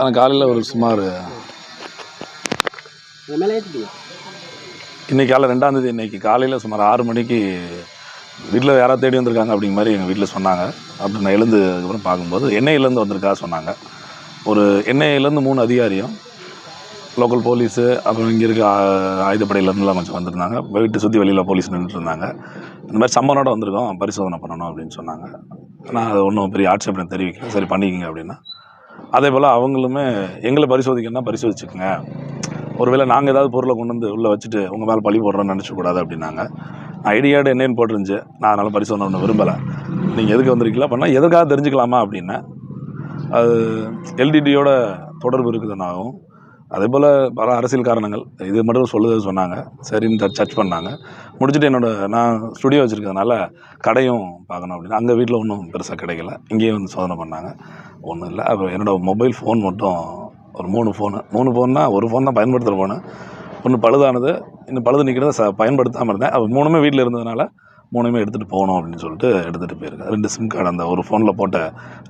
ஆனால் காலையில் ஒரு சுமார் இன்றைக்கி மேலே காலை ரெண்டாம் தேதி காலையில் சுமார் ஆறு மணிக்கு வீட்டில் யாராவது தேடி வந்திருக்காங்க அப்படிங்கிற மாதிரி எங்கள் வீட்டில் சொன்னாங்க. அப்படி நான் எழுந்து அதுக்கப்புறம் பார்க்கும்போது எண்ணெயிலேருந்து வந்திருக்கா சொன்னாங்க. ஒரு எண்ணெயிலேருந்து மூணு அதிகாரியும் லோக்கல் போலீஸு அப்புறம் இங்கே இருக்க ஆயுதப்படையிலேருந்துலாம் கொஞ்சம் வந்திருந்தாங்க. வீட்டு சுற்றி வெளியில் போலீஸ் நின்றுட்டுருந்தாங்க இந்த மாதிரி சம்மனோட வந்திருக்கோம் பரிசோதனை பண்ணணும் அப்படின்னு சொன்னாங்க. ஆனால் அது ஒன்றும் பெரிய ஆட்சேபனை தெரிவிக்கல. சரி பண்ணிக்கிங்க அப்படின்னா. அதே போல் அவங்களுமே எங்களை பரிசோதிக்கணும்னா பரிசோதிச்சுக்கோங்க. ஒருவேளை நாங்கள் ஏதாவது பொருளை கொண்டு வந்து உள்ளே வச்சுட்டு உங்கள் மேலே பழி போடுறோன்னு நினச்சக்கூடாது அப்படின்னாங்க. ஐடி கார்டு என்னன்னு போட்டிருந்துச்சு. நான் அதனால் பரிசோதனை ஒன்று விரும்பலை. நீங்கள் எதுக்கு வந்திருக்கீங்களா? பண்ணால் எதுக்காக தெரிஞ்சுக்கலாமா அப்படின்னா அது எல்டிடியோட தொடர்பு இருக்குதுன்னாகவும் அதே போல் பல அரசியல் காரணங்கள். இது மட்டும் சொல்லுது சொன்னாங்க. சரின்னு சர்ச் பண்ணாங்க. முடிச்சுட்டு என்னோட நான் ஸ்டுடியோ வச்சுருக்கிறதுனால கடையும் பார்க்கணும் அப்படின்னு. அங்கே வீட்டில் ஒன்றும் பெருசாக கிடைக்கல. இங்கேயும் வந்து சோதனை பண்ணாங்க. ஒன்றும் இல்லை. அப்புறம் என்னோடய மொபைல் ஃபோன் மட்டும் ஒரு மூணு ஃபோனு மூணு ஃபோன்னா ஒரு ஃபோன் தான் பயன்படுத்துகிற ஃபோனு ஒன்று பழுதானது இன்னும் பழுது நிற்கிறத ச பயன்படுத்தாமல் இருந்தேன். அப்போ மூணுமே வீட்டில் இருந்ததுனால மூணுமே எடுத்துகிட்டு போகணும் அப்படின்னு சொல்லிட்டு எடுத்துகிட்டு போயிருக்கேன் ரெண்டு சிம் கார்டு அந்த ஒரு ஃபோனில் போட்ட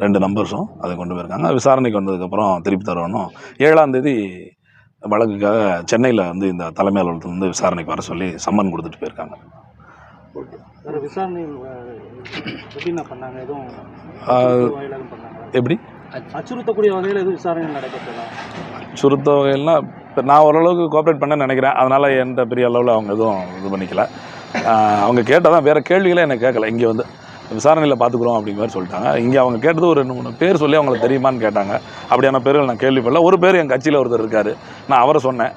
ரெண்டு நம்பர்ஸும் அதை கொண்டு போயிருக்காங்க. விசாரணைக்கு வந்ததுக்கப்புறம் திருப்பி தரணும் ஏழாம் தேதி வழக்குக்காக சென்னையில் வந்து இந்த தலைமை அலுவலகத்தில் வந்து விசாரணைக்கு வர சொல்லி சம்மன் கொடுத்துட்டு போயிருக்காங்க. எப்படி அச்சுறுத்தக்கூடிய வகையில் எதுவும் விசாரணை சுருத்த வகையெல்லாம் இப்போ நான் ஓரளவுக்கு கோஆப்ரேட் பண்ண நினைக்கிறேன். அதனால் என்கிட்ட பெரிய அளவில் அவங்க எதுவும் இது பண்ணிக்கல. அவங்க கேட்டதான் வேறு கேள்விகளே எனக்கு கேட்கல. இங்கே வந்து விசாரணையில் பார்த்துக்குறோம் அப்படிங்கிற மாதிரி சொல்லிட்டாங்க. இங்கே அவங்க கேட்டது ஒரு ரெண்டு மூணு பேர் சொல்லி அவங்களை தெரியுமான்னு கேட்டாங்க. அப்படியான பேர்கள் நான் கேள்விப்படல ஒரு பேர் என் கட்சியில் ஒருத்தர் இருக்கார். நான் அவரை சொன்னேன்.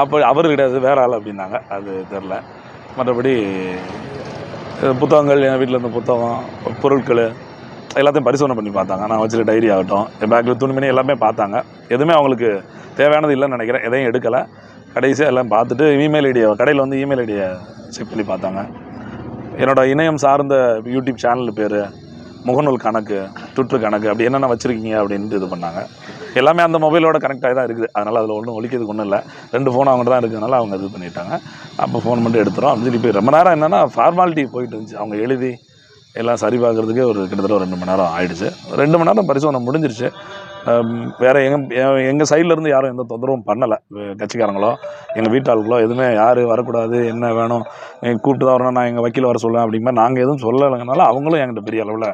அப்போ அவர் கிடையாது வேற ஆள் அப்படின்னாங்க. அது தெரில மற்றபடி புத்தகங்கள் என் வீட்டில் இருந்த புத்தகம் பொருட்கள் எல்லாத்தையும் பரிசோதனை பண்ணி பார்த்தாங்க. நான் வச்சுருக்க டைரி ஆகட்டும் என் பேக்கில் துணிமணி எல்லாமே பார்த்தாங்க. எதுவுமே அவங்களுக்கு தேவையானது இல்லைன்னு நினைக்கிறேன். எதையும் எடுக்கலை. கடைசியாக எல்லாம் பார்த்துட்டு இமெயில் ஐடியை கடையில் வந்து இமெயில் ஐடியை செக் பண்ணி பார்த்தாங்க. என்னோட இணையம் சார்ந்த யூடியூப் சேனல் பேர் முகநூல் கணக்கு ட்விட்டர் கணக்கு அப்படி என்னென்ன வச்சுருக்கீங்க அப்படின்ட்டு இது பண்ணாங்க. எல்லாமே அந்த மொபைலோட கனெக்ட் ஆகி தான் இருக்குது. அதனால் அதில் ஒன்றும் ஒழிக்கிறதுக்கு ஒன்றும் இல்லை. ரெண்டு ஃபோன் அவங்க தான் இருக்கிறதுனால அவங்க இது பண்ணிட்டாங்க. அப்போ ஃபோன் மட்டும் எடுத்துகிறோம் அப்படின்னு சொல்லி போய் ரொம்ப நேரம் என்னென்னா ஃபார்மாலிட்டி போயிட்டு இருந்துச்சு. அவங்க எழுதி எல்லாம் சரி பார்க்குறதுக்கே ஒரு கிட்டத்தட்ட ஒரு ரெண்டு மணி நேரம் ஆயிடுச்சு. ரெண்டு மணி நேரம் பரிசோதனை முடிஞ்சிருச்சு. வேற எங்கள் எங்கள் சைட்லேருந்து யாரும் எந்த தொந்தரவும் பண்ணலை. கட்சிக்காரங்களோ எங்கள் வீட்டாளுகளோ எதுவுமே யார் வரக்கூடாது என்ன வேணும் கூப்பிட்டு தான் வரணும் நான் எங்கள் வக்கீல் வர சொல்லுவேன் அப்படிங்கிற நாங்கள் எதுவும் சொல்லலைங்கனால அவங்களும் என்கிட்ட பெரிய அளவில்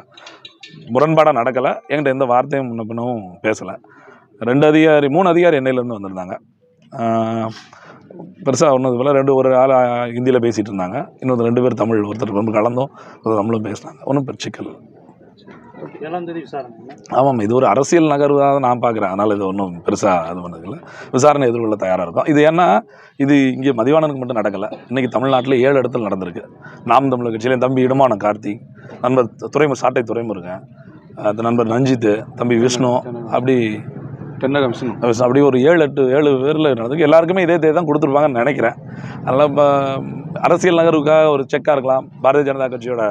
முரண்பாடாக நடக்கலை. என்கிட்ட எந்த வார்த்தையும் முன்ன பின்னவும் பேசலை. ரெண்டு அதிகாரி மூணு அதிகாரி எண்ணெயிலேருந்து வந்திருந்தாங்க. பெருசாக ஒன்றும் போல் ரெண்டு ஒரு ஆள் ஹிந்தியில் பேசிகிட்டு இருந்தாங்க. இன்னொரு ரெண்டு பேர் தமிழ் ஒருத்தர் ரொம்ப கலந்தோம் தமிழும் பேசினாங்க. ஒன்றும் விசாரணை ஆமாம் இது ஒரு அரசியல் நகர்வாக நான் பார்க்குறேன். அதனால் இது ஒன்றும் பெருசாக இது பண்ணதில்லை. விசாரணை எதிர்கொள்ள தயாராக இருக்கும். இது ஏன்னா இது இங்கே மதிவாணனுக்கு மட்டும் நடக்கலை. இன்றைக்கி தமிழ்நாட்டில் ஏழு இடத்துல நடந்திருக்கு. நாம் தமிழர் கட்சியில் என் தம்பி இடமான கார்த்திக் நண்பர் துறைமு சாட்டை துறைமுருகன் அது நண்பர் நஞ்சித்து தம்பி விஷ்ணு அப்படி தென்னகம் அப்படி ஒரு ஏழு எட்டு ஏழு பேரில் நடந்திருக்கு. எல்லாருக்குமே இதே தேதி தான் கொடுத்துருப்பாங்கன்னு நினைக்கிறேன். அதனால் இப்போ அரசியல் நகர்வுக்காக ஒரு செக்காக இருக்கலாம். பாரதிய ஜனதா கட்சியோட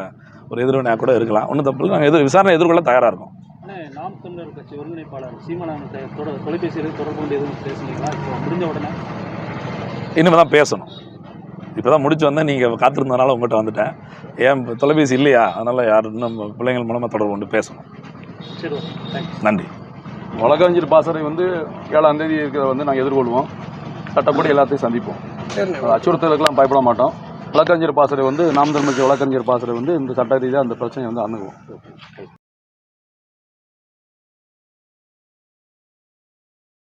ஒரு எதிர்வினையாக கூட இருக்கலாம். ஒன்றும் தப்பு இல்லை. நாங்கள் எதிர் விசாரணை எதிர்கொள்ள தயாராக இருக்கோம். நாம் தமிழர் கட்சி ஒருங்கிணைப்பாளர் சீமானந்த தொலைபேசியில் தொடர்பு கொண்டு எதுவும் பேசுனீங்களா? இப்போ முடிஞ்ச உடனே? இனிமேல் தான் பேசணும். இப்போ தான் முடிச்சு வந்தேன். நீங்கள் காத்திருந்ததுனால உங்கள்கிட்ட வந்துட்டேன். ஏன் இப்ப தொலைபேசி இல்லையா? அதனால் யார் இன்னும் பிள்ளைங்கள் மூலமாக தொடர்பு கொண்டு பேசணும். சரி நன்றி. வழக்கறிஞர் பாசறை வந்து ஏழாம் தேதி இருக்கிறத வந்து நாங்கள் எதிர்கொள்வோம். சட்டப்படி எல்லாத்தையும் சந்திப்போம். அச்சுறுத்தலுக்கெல்லாம் பயப்பட மாட்டோம். வழக்கறிஞர் பாசறை வந்து நாம் தமிழ்ச்சி வழக்கறிஞர் பாசறை வந்து இந்த சட்ட ரீதியாக அந்த பிரச்சனையை வந்து அணுகுவோம்.